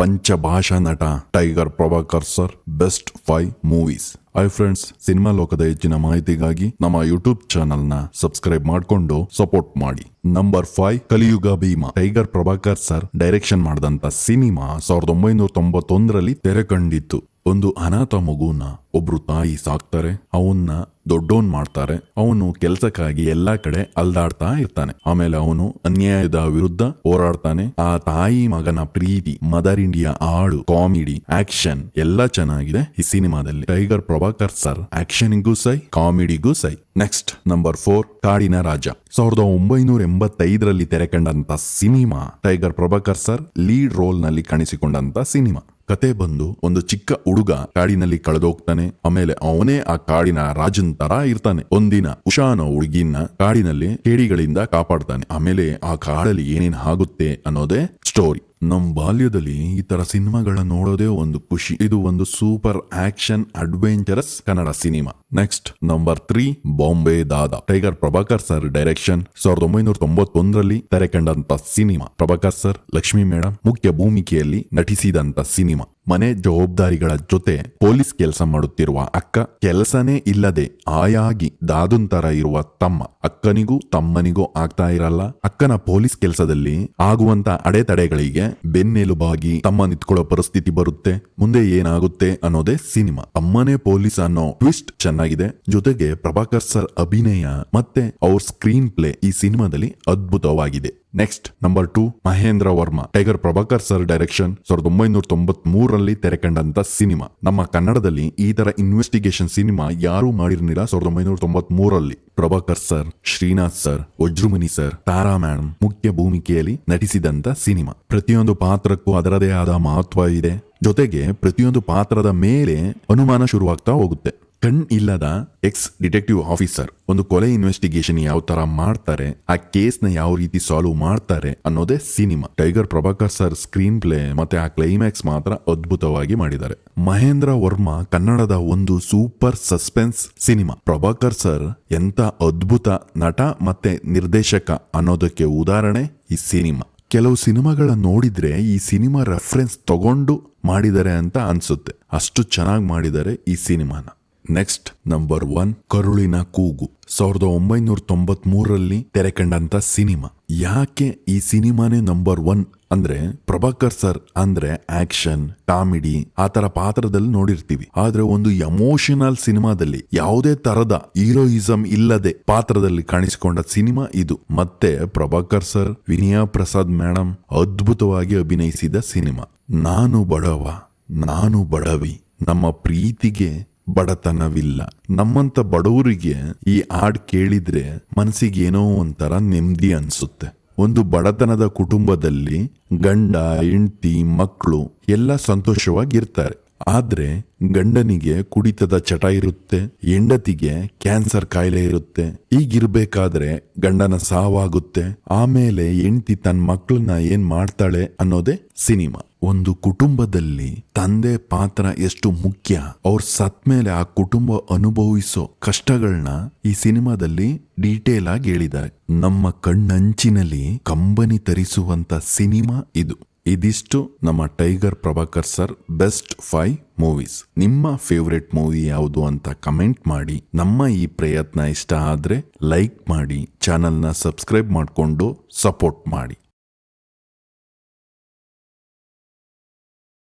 ಪಂಚಭಾಷಾ ನಟ tiger Prabhakar sir, best five movies. Hi friends, cinema ಲೋಕದ ಹೆಚ್ಚಿನ ಮಾಹಿತಿಗಾಗಿ ನಮ್ಮ ಯೂಟ್ಯೂಬ್ ಚಾನೆಲ್ನ ಸಬ್ಸ್ಕ್ರೈಬ್ ಮಾಡಿಕೊಂಡು ಸಪೋರ್ಟ್ ಮಾಡಿ. Number five, Kaliyuga Bheema. Tiger Prabhakar sir, direction ಮಾಡಿದಂತ ಸಿನಿಮಾ ಸಾವಿರದ ಒಂಬೈನೂರ ತೊಂಬತ್ತೊಂದರಲ್ಲಿ ತೆರೆ ಕಂಡಿತ್ತು ಒಂದು ಅನಾಥ ಮಗುನ ಒಬ್ರು ತಾಯಿ ಸಾಕ್ತಾರೆ, ಅವನ್ನ ದೊಡ್ಡೋನ್ ಮಾಡ್ತಾರೆ, ಅವನು ಕೆಲ್ಸಕ್ಕಾಗಿ ಎಲ್ಲಾ ಕಡೆ ಅಲ್ದಾಡ್ತಾ ಇರ್ತಾನೆ. ಆಮೇಲೆ ಅವನು ಅನ್ಯಾಯದ ವಿರುದ್ಧ ಹೋರಾಡ್ತಾನೆ. ಆ ತಾಯಿ ಮಗನ ಪ್ರೀತಿ, ಮದರ್ ಇಂಡಿಯಾ ಹಾಡು, ಕಾಮಿಡಿ, ಆಕ್ಷನ್ ಎಲ್ಲಾ ಚೆನ್ನಾಗಿದೆ ಈ ಸಿನಿಮಾದಲ್ಲಿ. ಟೈಗರ್ ಪ್ರಭಾಕರ್ ಸರ್, ಆಕ್ಷನ್ಗೂ ಸೈ, ಕಾಮಿಡಿಗೂ ಸೈ. ನೆಕ್ಸ್ಟ್, ನಂಬರ್ ಫೋರ್, ಕಾಡಿನ ರಾಜ. ಸಾವಿರದ ಒಂಬೈನೂರ ಎಂಬತ್ತೈದರಲ್ಲಿ ತೆರೆಕಂಡಂತ cinema, tiger Prabhakar sir lead ರೋಲ್ನಲ್ಲಿ ಕಾಣಿಸಿಕೊಂಡಂತ ಸಿನಿಮಾ. ಕತೆ ಬಂದು ಒಂದು ಚಿಕ್ಕ ಹುಡುಗ ಕಾಡಿನಲ್ಲಿ ಕಳೆದೋಗ್ತಾನೆ. ಆಮೇಲೆ ಅವನೇ ಆ ಕಾಡಿನ ರಾಜನ್ ತರ ಇರ್ತಾನೆ. ಒಂದಿನ ಉಷಾನ ಹುಡುಗಿನ ಕಾಡಿನಲ್ಲಿ ಕೇಡಿಗಳಿಂದ ಕಾಪಾಡ್ತಾನೆ. ಆಮೇಲೆ ಆ ಕಾಡಲ್ಲಿ ಏನೇನ್ ಆಗುತ್ತೆ ಅನ್ನೋದೇ ಸ್ಟೋರಿ ನಮ್ ಬಾಲ್ಯದಲ್ಲಿ ಈ ತರ ಸಿನಿಮಾಗಳ ನೋಡೋದೇ ಒಂದು ಖುಷಿ. ಇದು ಒಂದು super action adventurous Kannada cinema. Next, number three, Bombay Dada. Tiger Prabhakar sir direction ಸಾವಿರದ ಒಂಬೈನೂರ ತೊಂಬತ್ತೊಂದರಲ್ಲಿ ತೆರೆಕಂಡಂತ cinema. Prabhakar sir, Lakshmi madam ಮುಖ್ಯ ಭೂಮಿಕೆಯಲ್ಲಿ ನಟಿಸಿದಂತ ಸಿನಿಮಾ. ಮನೆ ಜವಾಬ್ದಾರಿಗಳ ಜೊತೆ ಪೊಲೀಸ್ ಕೆಲಸ ಮಾಡುತ್ತಿರುವ ಅಕ್ಕ ಕೆಲಸನೇ ಇಲ್ಲದೆ ಆಯಾಗಿ ದಾದುಂತರ ತರ ಇರುವ ತಮ್ಮ ಅಕ್ಕನಿಗೂ ತಮ್ಮನಿಗೂ ಆಗ್ತಾ ಇರಲ್ಲ. ಅಕ್ಕನ ಪೊಲೀಸ್ ಕೆಲಸದಲ್ಲಿ ಆಗುವಂತ ಅಡೆತಡೆಗಳಿಗೆ ಬೆನ್ನೆಲುಬಾಗಿ ತಮ್ಮ ನಿಂತ್ಕೊಳ್ಳೋ ಪರಿಸ್ಥಿತಿ ಬರುತ್ತೆ. ಮುಂದೆ ಏನಾಗುತ್ತೆ ಅನ್ನೋದೇ ಸಿನಿಮಾ. ಅಮ್ಮನೇ ಪೊಲೀಸ್ ಅನ್ನೋ ಟ್ವಿಸ್ಟ್ ಚೆನ್ನಾಗಿದೆ. ಜೊತೆಗೆ ಪ್ರಭಾಕರ್ ಸರ್ ಅಭಿನಯ ಮತ್ತೆ ಅವ್ರ ಸ್ಕ್ರೀನ್ ಪ್ಲೇ ಈ ಸಿನಿಮಾದಲ್ಲಿ ಅದ್ಭುತವಾಗಿದೆ. Next number two Mahendra Varma tiger Prabhakar sir direction ಸಾವಿರದ ಒಂಬೈನೂರ ತೊಂಬತ್ ಮೂರರಲ್ಲಿ ತೆರೆಕಂಡಂತ ಸಿನಿಮಾ. ನಮ್ಮ ಕನ್ನಡದಲ್ಲಿ ಈ ತರ ಇನ್ವೆಸ್ಟಿಗೇಷನ್ ಸಿನಿಮಾ ಯಾರು ಮಾಡಿರಲಿಲ್ಲ ಸಾವಿರದ ಒಂಬೈನೂರ ತೊಂಬತ್ ಮೂರರಲ್ಲಿ Prabhakar sir Srinath sir Vajramuni sir Tara madam ಮುಖ್ಯ ಭೂಮಿಕೆಯಲ್ಲಿ ನಟಿಸಿದಂತ ಸಿನಿಮಾ. ಪ್ರತಿಯೊಂದು ಪಾತ್ರಕ್ಕೂ ಅದರದೇ ಆದ ಮಹತ್ವ ಇದೆ. ಜೊತೆಗೆ ಪ್ರತಿಯೊಂದು ಪಾತ್ರದ ಮೇಲೆ ಅನುಮಾನ ಶುರುವಾಗ್ತಾ ಹೋಗುತ್ತೆ. ಕಣ್ ಇಲ್ಲದ ಎಕ್ಸ್ ಡಿಟೆಕ್ಟಿವ್ ಆಫೀಸರ್ ಒಂದು ಕೊಲೆ ಇನ್ವೆಸ್ಟಿಗೇಷನ್ ಯಾವ ತರ ಮಾಡ್ತಾರೆ, ಆ ಕೇಸ್ನ ಯಾವ ರೀತಿ ಸಾಲ್ವ್ ಮಾಡ್ತಾರೆ ಅನ್ನೋದೇ cinema tiger Prabhakar sir screen play ಮತ್ತೆ ಆ ಕ್ಲೈಮ್ಯಾಕ್ಸ್ ಮಾತ್ರ ಅದ್ಭುತವಾಗಿ ಮಾಡಿದ್ದಾರೆ. ಮಹೇಂದ್ರ ವರ್ಮಾ ಕನ್ನಡದ ಒಂದು super suspense cinema Prabhakar sir ಎಂತ ಅದ್ಭುತ ನಟ ಮತ್ತೆ ನಿರ್ದೇಶಕ ಅನ್ನೋದಕ್ಕೆ ಉದಾಹರಣೆ ಈ ಸಿನಿಮಾ ಕೆಲವು ಸಿನಿಮಾಗಳ ನೋಡಿದ್ರೆ ಈ ಸಿನಿಮಾ ರೆಫರೆನ್ಸ್ ತಗೊಂಡು ಮಾಡಿದ್ದಾರೆ ಅಂತ ಅನ್ಸುತ್ತೆ. ಅಷ್ಟು ಚೆನ್ನಾಗಿ ಮಾಡಿದ್ದಾರೆ ಈ ಸಿನಿಮಾನ ನೆಕ್ಸ್ಟ್ ನಂಬರ್ ಒನ್ ಕರುಳಿನ ಕೂಗು. ಸಾವಿರದ ಒಂಬೈನೂರ ತೊಂಬತ್ ಮೂರರಲ್ಲಿ ತೆರೆಕಂಡಂತ ಸಿನಿಮಾ. ಯಾಕೆ ಈ ಸಿನಿಮಾನೇ ನಂಬರ್ ಒನ್ ಅಂದ್ರೆ, ಪ್ರಭಾಕರ್ ಸರ್ ಅಂದ್ರೆ ಆಕ್ಷನ್ ಕಾಮಿಡಿ ಆ ತರ ಪಾತ್ರದಲ್ಲಿ ನೋಡಿರ್ತೀವಿ. ಆದ್ರೆ ಒಂದು ಎಮೋಷನಲ್ ಸಿನಿಮಾದಲ್ಲಿ ಯಾವುದೇ ತರದ ಹೀರೋಯಿಸಂ ಇಲ್ಲದೆ ಪಾತ್ರದಲ್ಲಿ ಕಾಣಿಸಿಕೊಂಡ ಸಿನಿಮಾ ಇದು. ಮತ್ತೆ ಪ್ರಭಾಕರ್ ಸರ್, ವಿನಯಾ ಪ್ರಸಾದ್ ಮೇಡಮ್ ಅದ್ಭುತವಾಗಿ ಅಭಿನಯಿಸಿದ ಸಿನಿಮಾ. ನಾನು ಬಡವ, ನಾನು ಬಡವಿ, ನಮ್ಮ ಪ್ರೀತಿಗೆ ಬಡತನವಿಲ್ಲ. ನಮ್ಮಂತ ಬಡವರಿಗೆ ಈ ಹಾಡ್ ಕೇಳಿದ್ರೆ ಮನಸ್ಸಿಗೆ ಏನೋ ಒಂಥರ ನೆಮ್ಮದಿ ಅನ್ಸುತ್ತೆ. ಒಂದು ಬಡತನದ ಕುಟುಂಬದಲ್ಲಿ ಗಂಡ, ಹೆಂಡತಿ ಮಕ್ಕಳು ಎಲ್ಲ ಸಂತೋಷವಾಗಿರ್ತಾರೆ. ಆದ್ರೆ ಗಂಡನಿಗೆ ಕುಡಿತದ ಚಟ ಇರುತ್ತೆ, ಹೆಂಡತಿಗೆ ಕ್ಯಾನ್ಸರ್ ಕಾಯಿಲೆ ಇರುತ್ತೆ. ಈಗಿರ್ಬೇಕಾದ್ರೆ ಗಂಡನ ಸಾವಾಗುತ್ತೆ, ಆಮೇಲೆ ಹೆಂಡತಿ ತನ್ನ ಮಕ್ಕಳನ್ನ ಏನ್ ಮಾಡ್ತಾಳೆ ಅನ್ನೋದೇ ಸಿನಿಮಾ. ಒಂದು ಕುಟುಂಬದಲ್ಲಿ ತಂದೆ ಪಾತ್ರ ಎಷ್ಟು ಮುಖ್ಯ, ಅವ್ರ ಸತ್ ಮೇಲೆ ಆ ಕುಟುಂಬ ಅನುಭವಿಸೋ ಕಷ್ಟಗಳನ್ನ ಈ ಸಿನಿಮಾದಲ್ಲಿ ಡೀಟೇಲ್ ಆಗಿ ಹೇಳಿದ್ದಾರೆ. ನಮ್ಮ ಕಣ್ಣಂಚಿನಲ್ಲಿ ಕಂಬನಿ ತರಿಸುವಂತ ಸಿನಿಮಾ ಇದು. ಇದಿಷ್ಟು ನಮ್ಮ tiger Prabhakar sir best five movies. ನಿಮ್ಮ ಫೇವ್ರೆಟ್ ಮೂವಿ ಯಾವುದು ಅಂತ ಕಮೆಂಟ್ ಮಾಡಿ. ನಮ್ಮ ಈ ಪ್ರಯತ್ನ ಇಷ್ಟ ಆದ್ರೆ ಲೈಕ್ ಮಾಡಿ. ಚಾನಲ್ನ ಸಬ್ಸ್ಕ್ರೈಬ್ ಮಾಡಿಕೊಂಡು ಸಪೋರ್ಟ್ ಮಾಡಿ.